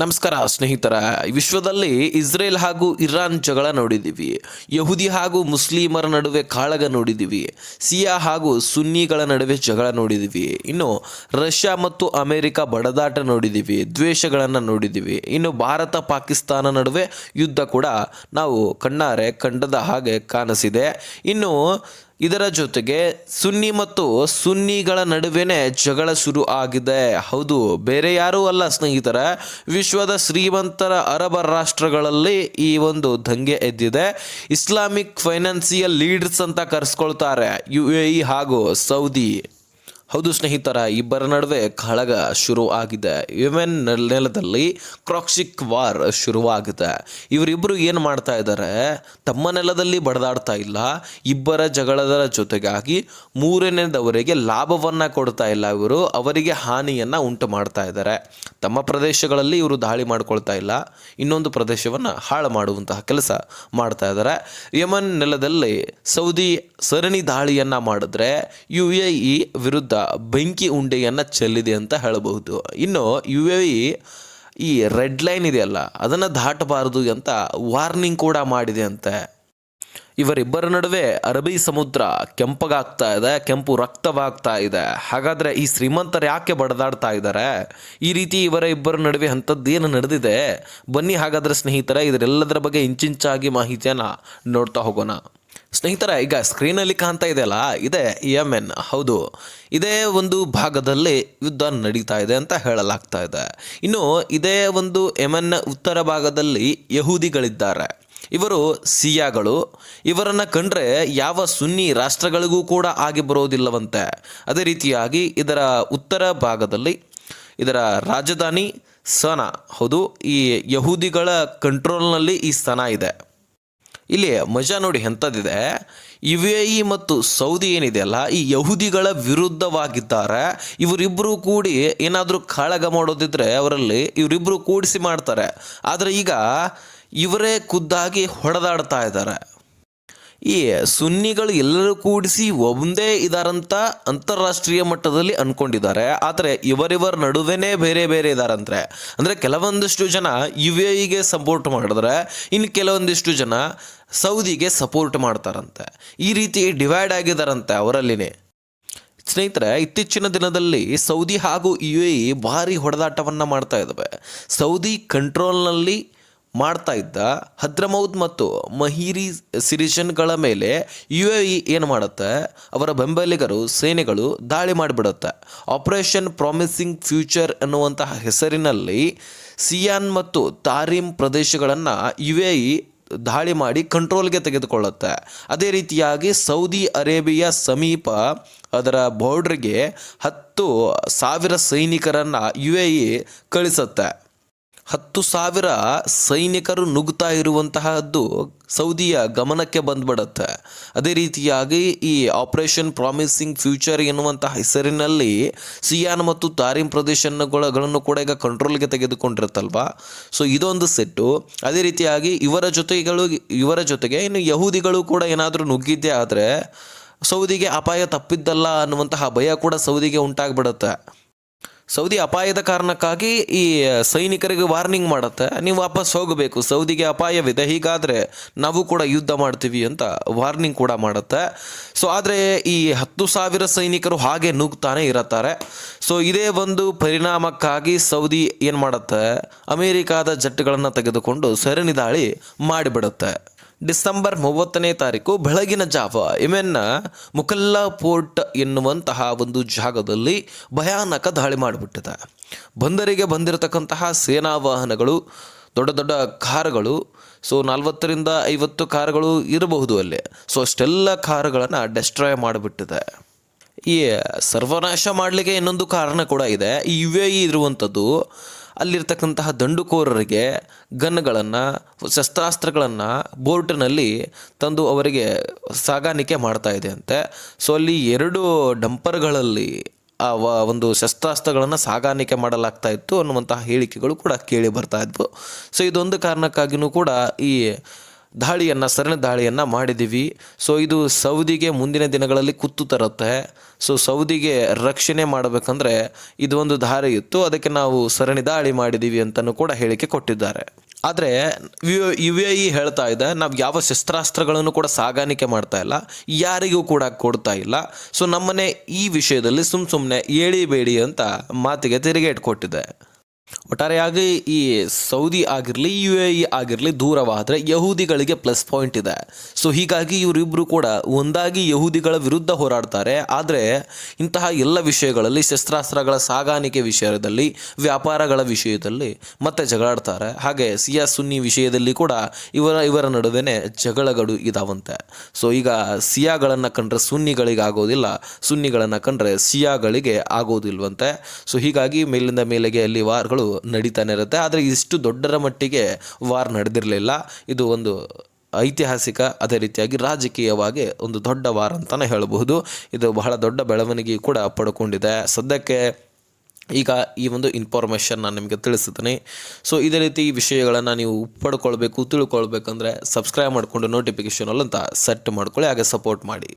ನಮಸ್ಕಾರ ಸ್ನೇಹಿತರ, ವಿಶ್ವದಲ್ಲಿ ಇಸ್ರೇಲ್ ಹಾಗೂ ಇರಾನ್ ಜಗಳ ನೋಡಿದ್ದೀವಿ. ಯಹೂದಿ ಹಾಗೂ ಮುಸ್ಲಿಮರ ನಡುವೆ ಕಾಳಗ ನೋಡಿದ್ದೀವಿ. ಸಿಯಾ ಹಾಗೂ ಸುನ್ನಿಗಳ ನಡುವೆ ಜಗಳ ನೋಡಿದ್ದೀವಿ. ಇನ್ನು ರಷ್ಯಾ ಮತ್ತು ಅಮೆರಿಕ ಬಡದಾಟ ನೋಡಿದ್ದೀವಿ, ದ್ವೇಷಗಳನ್ನು ನೋಡಿದ್ದೀವಿ. ಇನ್ನು ಭಾರತ, ಪಾಕಿಸ್ತಾನ ನಡುವೆ ಯುದ್ಧ ಕೂಡ ನಾವು ಕಣ್ಣಾರೆ ಕಂಡದ ಹಾಗೆ ಕಾಣಿಸಿದೆ. ಇನ್ನು ಇದರ ಜೊತೆಗೆ ಸುನ್ನಿ ಮತ್ತು ಸುನ್ನಿಗಳ ನಡುವೆನೇ ಜಗಳ ಶುರು ಆಗಿದೆ. ಹೌದು, ಬೇರೆ ಯಾರೂ ಅಲ್ಲ ಸ್ನೇಹಿತರ. ವಿಶ್ವದ ಶ್ರೀಮಂತರ ಅರಬ ರಾಷ್ಟ್ರಗಳಲ್ಲಿ ಈ ಒಂದು ದಂಗೆ ಎದ್ದಿದೆ. ಇಸ್ಲಾಮಿಕ್ ಫೈನಾನ್ಸಿಯಲ್ ಲೀಡರ್ಸ್ ಅಂತ ಕರೆಸ್ಕೊಳ್ತಾರೆ, ಯು ಎ ಇ ಹಾಗೂ ಸೌದಿ. ಹೌದು ಸ್ನೇಹಿತರ, ಇಬ್ಬರ ನಡುವೆ ಕಳಗ ಶುರು ಆಗಿದೆ ಯೆಮೆನ್ ನೆಲದಲ್ಲಿ ಕ್ರಾಕ್ಸಿಕ್ ವಾರ್ ಶುರುವಾಗಿದೆ. ಇವರಿಬ್ಬರು ಏನು ಮಾಡ್ತಾ ಇದ್ದಾರೆ? ತಮ್ಮ ನೆಲದಲ್ಲಿ ಬಡದಾಡ್ತಾ ಇಲ್ಲ. ಇಬ್ಬರ ಜಗಳದ ಜೊತೆಗಾಗಿ ಮೂರನೇದವರಿಗೆ ಲಾಭವನ್ನು ಕೊಡ್ತಾ ಇಲ್ಲ ಇವರು. ಅವರಿಗೆ ಹಾನಿಯನ್ನು ಉಂಟು ಮಾಡ್ತಾ ಇದ್ದಾರೆ. ತಮ್ಮ ಪ್ರದೇಶಗಳಲ್ಲಿ ಇವರು ದಾಳಿ ಮಾಡ್ಕೊಳ್ತಾ ಇಲ್ಲ. ಇನ್ನೊಂದು ಪ್ರದೇಶವನ್ನು ಹಾಳು ಮಾಡುವಂತಹ ಕೆಲಸ ಮಾಡ್ತಾ ಇದ್ದಾರೆ. ಯಮನ್ ನೆಲದಲ್ಲಿ ಸೌದಿ ಸರಣಿ ದಾಳಿಯನ್ನು ಮಾಡಿದ್ರೆ ಯು ಎ ಇ ವಿರುದ್ಧ ಬೆಂಕಿ ಉಂಡೆಯನ್ನು ಚೆಲ್ಲಿದೆ ಅಂತ ಹೇಳಬಹುದು. ಇನ್ನು U A E red line ಇದೆಯಲ್ಲ, ಅದನ್ನು ದಾಟಬಾರದು ಅಂತ ವಾರ್ನಿಂಗ್ ಕೂಡ ಮಾಡಿದೆ ಅಂತೆ. ಇವರಿಬ್ಬರ ನಡುವೆ ಅರಬ್ಬಿ ಸಮುದ್ರ ಕೆಂಪಗಾಗ್ತಾ ಇದೆ, ಕೆಂಪು ರಕ್ತವಾಗ್ತಾ ಇದೆ. ಹಾಗಾದರೆ ಈ ಶ್ರೀಮಂತರು ಯಾಕೆ ಬಡದಾಡ್ತಾ ಇದ್ದಾರೆ ಈ ರೀತಿ ಇವರ ಇಬ್ಬರ ನಡುವೆ ಅಂಥದ್ದೇನು ನಡೆದಿದೆ? ಬನ್ನಿ ಹಾಗಾದ್ರೆ ಸ್ನೇಹಿತರೆ, ಇದರೆಲ್ಲದರ ಬಗ್ಗೆ ಇಂಚಿಂಚಾಗಿ ಮಾಹಿತಿಯನ್ನು ನೋಡ್ತಾ ಹೋಗೋಣ. ಸ್ನೇಹಿತರ, ಈಗ ಸ್ಕ್ರೀನಲ್ಲಿ ಕಾಣ್ತಾ ಇದೆಯಲ್ಲ, ಇದೆ ಎನ್ ಹೌದು, ಇದೇ ಒಂದು ಭಾಗದಲ್ಲಿ ಯುದ್ಧ ನಡೀತಾ ಇದೆ ಅಂತ ಹೇಳಲಾಗ್ತಾ ಇದೆ. ಇನ್ನು ಇದೇ ಒಂದು ಯಮೆನ್ನ ಉತ್ತರ ಭಾಗದಲ್ಲಿ ಯಹೂದಿಗಳಿದ್ದಾರೆ. ಇವರು ಸಿಯಾಗಳು. ಇವರನ್ನು ಕಂಡ್ರೆ ಯಾವ ಸುನ್ನಿ ರಾಷ್ಟ್ರಗಳಿಗೂ ಕೂಡ ಆಗಿ ಬರೋದಿಲ್ಲವಂತೆ. ಅದೇ ರೀತಿಯಾಗಿ ಇದರ ಉತ್ತರ ಭಾಗದಲ್ಲಿ ಇದರ ರಾಜಧಾನಿ ಸನ. ಹೌದು, ಈ ಯಹೂದಿಗಳ ಕಂಟ್ರೋಲ್ನಲ್ಲಿ ಈ ಸನ ಇದೆ. ಇಲ್ಲಿ ಮಜಾ ನೋಡಿ ಎಂಥದ್ದಿದೆ? ಯು ಎ ಇ ಮತ್ತು ಸೌದಿ ಏನಿದೆಯಲ್ಲ ಈ ಯಹೂದಿಗಳ ವಿರುದ್ಧವಾಗಿದ್ದಾರೆ. ಇವರಿಬ್ಬರು ಕೂಡಿ ಏನಾದರೂ ಕಾಳಗ ಮಾಡೋದಿದ್ರೆ ಅವರಲ್ಲಿ ಇವರಿಬ್ಬರು ಕೂಡಿಸಿ ಮಾಡ್ತಾರೆ. ಆದರೆ ಈಗ ಇವರೇ ಖುದ್ದಾಗಿ ಹೊಡೆದಾಡ್ತಾ ಇದ್ದಾರೆ. ಈ ಸುನ್ನಿಗಳು ಎಲ್ಲರೂ ಕೂಡಿಸಿ ಒಂದೇ ಇದಾರಂತ ಅಂತಾರಾಷ್ಟ್ರೀಯ ಮಟ್ಟದಲ್ಲಿ ಅನ್ಕೊಂಡಿದ್ದಾರೆ. ಆದರೆ ಇವರಿವರ ನಡುವೆನೇ ಬೇರೆ ಬೇರೆ ಇದಾರಂತೆ ಅಂದರೆ ಕೆಲವೊಂದಿಷ್ಟು ಜನ ಯು ಎ ಇಗೆ ಸಪೋರ್ಟ್ ಮಾಡಿದ್ರೆ, ಇನ್ನು ಕೆಲವೊಂದಿಷ್ಟು ಜನ ಸೌದಿಗೆ ಸಪೋರ್ಟ್ ಮಾಡ್ತಾರಂತೆ. ಈ ರೀತಿ ಡಿವೈಡ್ ಆಗಿದ್ದಾರಂತೆ ಅವರಲ್ಲಿನೇ. ಸ್ನೇಹಿತರೆ, ಇತ್ತೀಚಿನ ದಿನದಲ್ಲಿ ಸೌದಿ ಹಾಗೂ ಯು ಎ ಇ ಭಾರಿ ಹೊಡೆದಾಟವನ್ನು ಮಾಡ್ತಾ ಇದ್ದಾವೆ ಸೌದಿ ಕಂಟ್ರೋಲ್ನಲ್ಲಿ ಮಾಡ್ತಾ ಇದ್ದ. ಹದ್ರಮೌದ್ ಮತ್ತು ಮಹಿರಿ ಸಿರಿಷನ್ಗಳ ಮೇಲೆ ಯು ಎ ಏನು ಮಾಡುತ್ತೆ? ಅವರ ಬೆಂಬಲಿಗರು, ಸೇನೆಗಳು ದಾಳಿ ಮಾಡಿಬಿಡುತ್ತೆ. ಆಪರೇಷನ್ ಪ್ರಾಮಿಸಿಂಗ್ ಫ್ಯೂಚರ್ ಎನ್ನುವಂತಹ ಹೆಸರಿನಲ್ಲಿ ಸಿಯಾನ್ ಮತ್ತು ತಾರಿಮ್ ಪ್ರದೇಶಗಳನ್ನು ಯು ಎ ದಾಳಿ ಮಾಡಿ ಕಂಟ್ರೋಲ್ಗೆ ತೆಗೆದುಕೊಳ್ಳುತ್ತೆ. ಅದೇ ರೀತಿಯಾಗಿ ಸೌದಿ ಅರೇಬಿಯಾ ಸಮೀಪ ಅದರ ಬಾರ್ಡ್ರಿಗೆ ಹತ್ತು ಸಾವಿರ ಸೈನಿಕರನ್ನು ಯು ಎ ಇ ಕಳಿಸುತ್ತೆ. ಹತ್ತು ಸಾವಿರ ಸೈನಿಕರು ನುಗ್ತಾ ಇರುವಂತಹದ್ದು ಸೌದಿಯ ಗಮನಕ್ಕೆ ಬಂದ್ಬಿಡುತ್ತೆ. ಅದೇ ರೀತಿಯಾಗಿ ಈ ಆಪರೇಷನ್ ಪ್ರಾಮಿಸಿಂಗ್ ಫ್ಯೂಚರ್ ಎನ್ನುವಂತಹ ಹೆಸರಿನಲ್ಲಿ ಸಿಯಾನ್ ಮತ್ತು ತಾರೀಮ್ ಪ್ರದೇಶಗಳನ್ನು ಕೂಡ ಈಗ ಕಂಟ್ರೋಲ್ಗೆ ತೆಗೆದುಕೊಂಡಿರುತ್ತಲ್ವಾ? ಸೊ ಇದೊಂದು ಸೆಟ್ಟು ಅದೇ ರೀತಿಯಾಗಿ ಇವರ ಜೊತೆಗಳು, ಇವರ ಜೊತೆಗೆ ಇನ್ನು ಯಹೂದಿಗಳು ಕೂಡ ಏನಾದರೂ ನುಗ್ಗಿದ್ದೇ ಆದರೆ ಸೌದಿಗೆ ಅಪಾಯ ತಪ್ಪಿದ್ದಲ್ಲ ಅನ್ನುವಂತಹ ಭಯ ಕೂಡ ಸೌದಿಗೆ ಉಂಟಾಗ್ಬಿಡುತ್ತೆ. ಸೌದಿ ಅಪಾಯದ ಕಾರಣಕ್ಕಾಗಿ ಈ ಸೈನಿಕರಿಗೆ ವಾರ್ನಿಂಗ್ ಮಾಡುತ್ತೆ. ನೀವು ವಾಪಸ್ ಹೋಗಬೇಕು. ಸೌದಿಗೆ ಅಪಾಯವಿದೆ. ಹೀಗಾದರೆ ನಾವು ಕೂಡ ಯುದ್ಧ ಮಾಡ್ತೀವಿ ಅಂತ ವಾರ್ನಿಂಗ್ ಕೂಡ ಮಾಡುತ್ತೆ. ಸೊ ಆದರೆ ಈ ಹತ್ತು ಸಾವಿರ ಸೈನಿಕರು ಹಾಗೆ ನುಗ್ತಾನೆ ಇರುತ್ತಾರೆ. ಸೊ ಇದೇ ಒಂದು ಪರಿಣಾಮಕ್ಕಾಗಿ ಸೌದಿ ಏನು ಮಾಡುತ್ತೆ? ಅಮೇರಿಕಾದ ಜಟ್ಟುಗಳನ್ನು ತೆಗೆದುಕೊಂಡು ಸರಣಿ ದಾಳಿ ಮಾಡಿಬಿಡುತ್ತೆ. ಡಿಸೆಂಬರ್ ಮೂವತ್ತನೇ ತಾರೀಕು ಬೆಳಗಿನ ಜಾವ. ಇವೆನ್ನ ಮುಕಲ್ಲಾ ಪೋರ್ಟ್ ಎನ್ನುವಂತಹ ಒಂದು ಜಾಗದಲ್ಲಿ ಭಯಾನಕ ದಾಳಿ ಮಾಡಿಬಿಟ್ಟಿದೆ. ಬಂದರಿಗೆ ಬಂದಿರತಕ್ಕಂತಹ ಸೇನಾ ವಾಹನಗಳು, ದೊಡ್ಡ ದೊಡ್ಡ ಕಾರುಗಳು, ಸೊ ನಲ್ವತ್ತರಿಂದ ಐವತ್ತು ಕಾರುಗಳು ಇರಬಹುದು ಅಲ್ಲಿ. ಸೊ ಅಷ್ಟೆಲ್ಲ ಕಾರುಗಳನ್ನು ಡೆಸ್ಟ್ರಾಯ್ ಮಾಡಿಬಿಟ್ಟಿದೆ. ಈ ಸರ್ವನಾಶ ಮಾಡಲಿಕ್ಕೆ ಇನ್ನೊಂದು ಕಾರಣ ಕೂಡ ಇದೆ. ಯು ಎ ಇರುವಂಥದ್ದು ಅಲ್ಲಿರ್ತಕ್ಕಂತಹ ದಂಡುಕೋರರಿಗೆ ಗನ್ಗಳನ್ನು, ಶಸ್ತ್ರಾಸ್ತ್ರಗಳನ್ನು ಬೋರ್ಟ್ನಲ್ಲಿ ತಂದು ಅವರಿಗೆ ಸಾಗಾಣಿಕೆ ಮಾಡ್ತಾ ಇದೆ ಅಂತೆ ಸೊ ಅಲ್ಲಿ ಎರಡು ಡಂಪರ್ಗಳಲ್ಲಿ ಆ ವ- ಒಂದು ಶಸ್ತ್ರಾಸ್ತ್ರಗಳನ್ನು ಸಾಗಾಣಿಕೆ ಮಾಡಲಾಗ್ತಾ ಇತ್ತು ಅನ್ನುವಂತಹ ಹೇಳಿಕೆಗಳು ಕೂಡ ಕೇಳಿ ಬರ್ತಾ ಇದ್ವು. ಸೊ ಇದೊಂದು ಕಾರಣಕ್ಕಾಗಿಯೂ ಕೂಡ ಈ ದಾಳಿಯನ್ನು ಸರಣಿ ದಾಳಿಯನ್ನು ಮಾಡಿದ್ದೀವಿ. ಸೊ ಇದು ಸೌದಿಗೆ ಮುಂದಿನ ದಿನಗಳಲ್ಲಿ ಕುತ್ತು ತರುತ್ತೆ. ಸೊ ಸೌದಿಗೆ ರಕ್ಷಣೆ ಮಾಡಬೇಕಂದ್ರೆ ಇದು ಒಂದು ದಾರಿ ಇತ್ತು. ಅದಕ್ಕೆ ನಾವು ಸರಣಿ ದಾಳಿ ಮಾಡಿದ್ದೀವಿ ಅಂತಲೂ ಕೂಡ ಹೇಳಿಕೆ ಕೊಟ್ಟಿದ್ದಾರೆ. ಆದರೆ, ಯು ಎ ಇ ಹೇಳ್ತಾ ಇದೆ, ನಾವು ಯಾವ ಶಸ್ತ್ರಾಸ್ತ್ರಗಳನ್ನು ಕೂಡ ಸಾಗಾಣಿಕೆ ಮಾಡ್ತಾ ಇಲ್ಲ. ಯಾರಿಗೂ ಕೂಡ ಕೊಡ್ತಾ ಇಲ್ಲ. ಸೊ ನಮ್ಮನೆ ಈ ವಿಷಯದಲ್ಲಿ ಸುಮ್ಮ ಸುಮ್ಮನೆ ಏಳಿಬೇಡಿ ಅಂತ ಮಾತಿಗೆ ತಿರುಗೇಟ್ ಕೊಟ್ಟಿದೆ. ಒಟ್ಟಾರೆಯಾಗಿ ಈ ಸೌದಿ ಆಗಿರಲಿ ಯು ಎ ಇ ಆಗಿರಲಿ ದೂರವಾದರೆ ಯಹೂದಿಗಳಿಗೆ ಪ್ಲಸ್ ಪಾಯಿಂಟ್ ಇದೆ. ಸೊ ಹೀಗಾಗಿ ಇವರಿಬ್ಬರು ಕೂಡ ಒಂದಾಗಿ ಯಹೂದಿಗಳ ವಿರುದ್ಧ ಹೋರಾಡ್ತಾರೆ. ಆದರೆ, ಇಂತಹ ಎಲ್ಲ ವಿಷಯಗಳಲ್ಲಿ, ಶಸ್ತ್ರಾಸ್ತ್ರಗಳ ಸಾಗಾಣಿಕೆ ವಿಷಯದಲ್ಲಿ, ವ್ಯಾಪಾರಗಳ ವಿಷಯದಲ್ಲಿ ಮತ್ತೆ ಜಗಳಾಡ್ತಾರೆ. ಹಾಗೆ ಸಿಯಾ ಸುನ್ನಿ ವಿಷಯದಲ್ಲಿ ಕೂಡ ಇವರ ಇವರ ನಡುವೆ ಜಗಳಗಳು ಇದಾವಂತೆ. ಸೊ ಈಗ ಸಿಯಾಗಳನ್ನು ಕಂಡ್ರೆ ಸುನ್ನಿಗಳಿಗೆ ಆಗೋದಿಲ್ಲ, ಸುನ್ನಿಗಳನ್ನು ಕಂಡ್ರೆ ಸಿಯಾಗಳಿಗೆ ಆಗೋದಿಲ್ವಂತೆ. ಸೊ ಹೀಗಾಗಿ ಮೇಲಿಂದ ಮೇಲೆಗೆ ಅಲ್ಲಿ ವಾರ್ಗಳು ನಡೀತಾನೆ ಇರುತ್ತೆ. ಆದರೆ ಇಷ್ಟು ದೊಡ್ಡರ ಮಟ್ಟಿಗೆ ವಾರ್ ನಡೆದಿರಲಿಲ್ಲ. ಇದು ಒಂದು ಐತಿಹಾಸಿಕ, ಅದೇ ರೀತಿಯಾಗಿ ರಾಜಕೀಯವಾಗಿ ಒಂದು ದೊಡ್ಡ ವಾರ್ ಅಂತಲೇ ಹೇಳಬಹುದು. ಇದು ಬಹಳ ದೊಡ್ಡ ಬೆಳವಣಿಗೆ ಕೂಡ ಪಡ್ಕೊಂಡಿದೆ. ಸದ್ಯಕ್ಕೆ ಈಗ ಈ ಒಂದು ಇನ್ಫಾರ್ಮೇಷನ್ ನಾನು ನಿಮಗೆ ತಿಳಿಸ್ತೀನಿ. ಸೊ ಇದೇ ರೀತಿ ಈ ವಿಷಯಗಳನ್ನು ನೀವು ಪಡ್ಕೊಳ್ಬೇಕು, ತಿಳ್ಕೊಳ್ಬೇಕಂದ್ರೆ ಸಬ್ಸ್ಕ್ರೈಬ್ ಮಾಡಿಕೊಂಡು ನೋಟಿಫಿಕೇಷನ್ ಅಂತ ಸೆಟ್ ಮಾಡ್ಕೊಳ್ಳಿ, ಹಾಗೆ ಸಪೋರ್ಟ್ ಮಾಡಿ.